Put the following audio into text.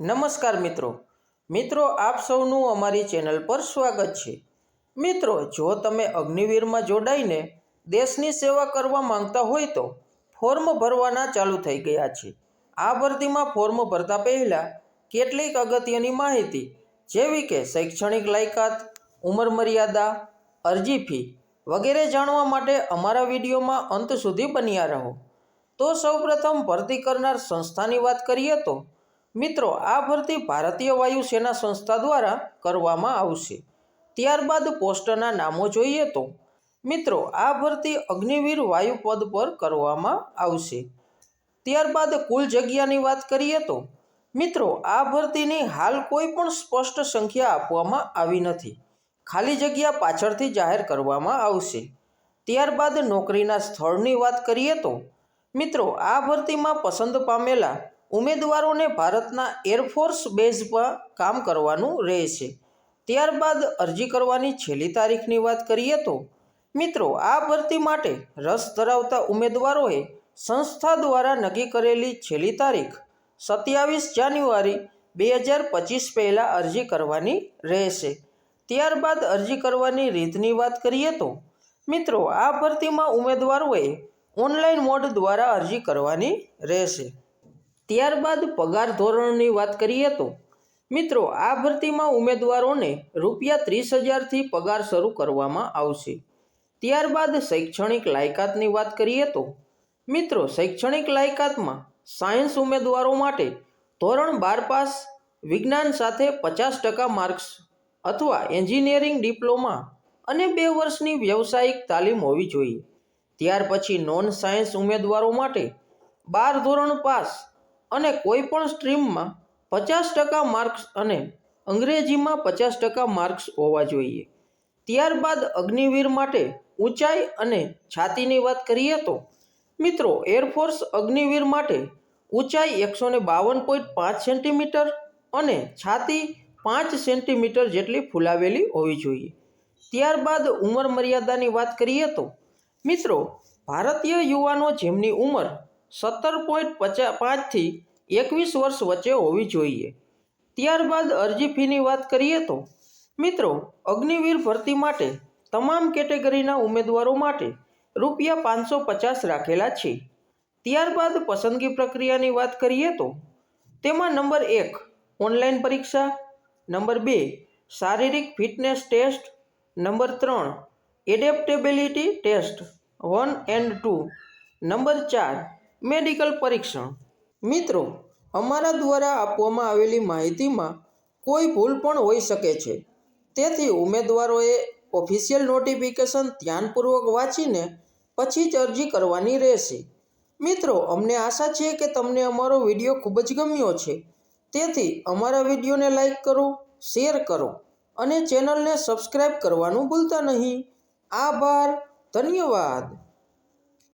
નમસ્કાર મિત્રો. મિત્રો, આપ સૌનું અમારી ચેનલ પર સ્વાગત છે. મિત્રો, જો તમે અગ્નિવીરમાં જોડાઈને દેશની સેવા કરવા માંગતા હોય તો ફોર્મ ભરવાના ચાલુ થઈ ગયા છે. આ ભરતીમાં ફોર્મ ભરતા પહેલાં કેટલીક અગત્યની માહિતી, જેવી કે શૈક્ષણિક લાયકાત, ઉંમર મર્યાદા, અરજી ફી વગેરે જાણવા માટે અમારા વિડીયોમાં અંત સુધી બન્યા રહો. તો સૌપ્રથમ ભરતી કરનાર સંસ્થાની વાત કરીએ તો મિત્રો, આ ભરતી ભારતીય વાયુસેના સંસ્થા દ્વારા કરવામાં આવશે. ત્યારબાદ પોસ્ટના નામો જોઈએ તો. મિત્રો, આ ભરતી અગ્નિવીર વાયુ પદ પર કરવામાં આવશે. ત્યારબાદ કુલ જગ્યાની વાત કરીએ તો. મિત્રો, આ ભરતીની હાલ કોઈ પણ સ્પષ્ટ સંખ્યા આપવામાં આવી નથી. ખાલી જગ્યા પાછળથી જાહેર કરવામાં આવશે. ત્યારબાદ નોકરીના સ્થળની વાત કરીએ તો. મિત્રો, આ ભરતીમાં પસંદ પામેલા ઉમેદવારોને ભારતના એરફોર્સ બેઝ પર કામ કરવાનું રહેશે. ત્યારબાદ અરજી કરવાની છેલ્લી તારીખની વાત કરીએ તો, મિત્રો, આ ભરતી માટે રસ ધરાવતા ઉમેદવારોએ સંસ્થા દ્વારા નક્કી કરેલી છેલ્લી તારીખ, સત્યાવીસ જાન્યુઆરી બે હજાર પચીસ પહેલાં અરજી કરવાની રહેશે. ત્યારબાદ અરજી કરવાની રીતની વાત કરીએ તો, મિત્રો, આ ભરતીમાં ઉમેદવારોએ ઓનલાઈન મોડ દ્વારા અરજી કરવાની રહેશે. ત્યારબાદ પગાર ધોરણની વાત કરીએ તો, મિત્રો, આ ભરતીમાં ઉમેદવારોને રૂપિયા ત્રીસ હજારથી પગાર શરૂ કરવામાં આવશે. ત્યારબાદ શૈક્ષણિક લાયકાતની વાત કરીએ તો, મિત્રો, શૈક્ષણિક લાયકાતમાં સાયન્સ ઉમેદવારો માટે ધોરણ બાર પાસ, વિજ્ઞાન સાથે પચાસ ટકા માર્ક્સ અથવા એન્જિનિયરિંગ ડિપ્લોમા અને બે વર્ષની વ્યવસાયિક તાલીમ હોવી જોઈએ. ત્યાર પછી નોન સાયન્સ ઉમેદવારો માટે બાર ધોરણ પાસ અને કોઈ પણ સ્ટ્રીમમાં પચાસ ટકા માર્ક્સ અને અંગ્રેજીમાં પચાસ ટકા માર્ક્સ હોવા જોઈએ. ત્યારબાદ અગ્નિવીર માટે ઊંચાઈ અને છાતીની વાત કરીએ તો, મિત્રો, એરફોર્સ અગ્નિવીર માટે ઊંચાઈ એકસો ને બાવન પોઈન્ટ પાંચ સેન્ટીમીટર અને છાતી પાંચ સેન્ટીમીટર જેટલી ફૂલાવેલી હોવી જોઈએ. ત્યારબાદ ઉંમર મર્યાદાની વાત કરીએ તો, મિત્રો, ભારતીય યુવાનો જેમની ઉંમર સત્તર પોઈન્ટ પચા પાંચથી એકવીસ વર્ષ વચ્ચે હોવી જોઈએ. ત્યારબાદ અરજી ફીની વાત કરીએ તો, મિત્રો, અગ્નિવીર ભરતી માટે તમામ કેટેગરીના ઉમેદવારો માટે રૂપિયા પાંચસો પચાસ રાખેલા છે. ત્યારબાદ પસંદગી પ્રક્રિયાની વાત કરીએ તો, તેમાં નંબર એક, ઓનલાઈન પરીક્ષા, નંબર બે, શારીરિક ફિટનેસ ટેસ્ટ, નંબર ત્રણ, adaptability test, one and two, number ચાર મેડિકલ પરીક્ષણ. મિત્રો, અમારા દ્વારા આપવામાં આવેલી માહિતીમાં કોઈ ભૂલ પણ હોઈ શકે છે. તેથી ઉમેદવારોએ ઓફિશિયલ નોટિફિકેશન ધ્યાનપૂર્વક વાંચીને પછી જ અરજી કરવાની રહેશે. મિત્રો, અમને આશા છે કે તમને અમારો વીડિયો ખૂબ જ ગમ્યો છે. તેથી અમારા વિડીયોને લાઈક કરો, શેર કરો અને ચેનલને સબસ્ક્રાઈબ કરવાનું ભૂલતા નહીં. આભાર, ધન્યવાદ.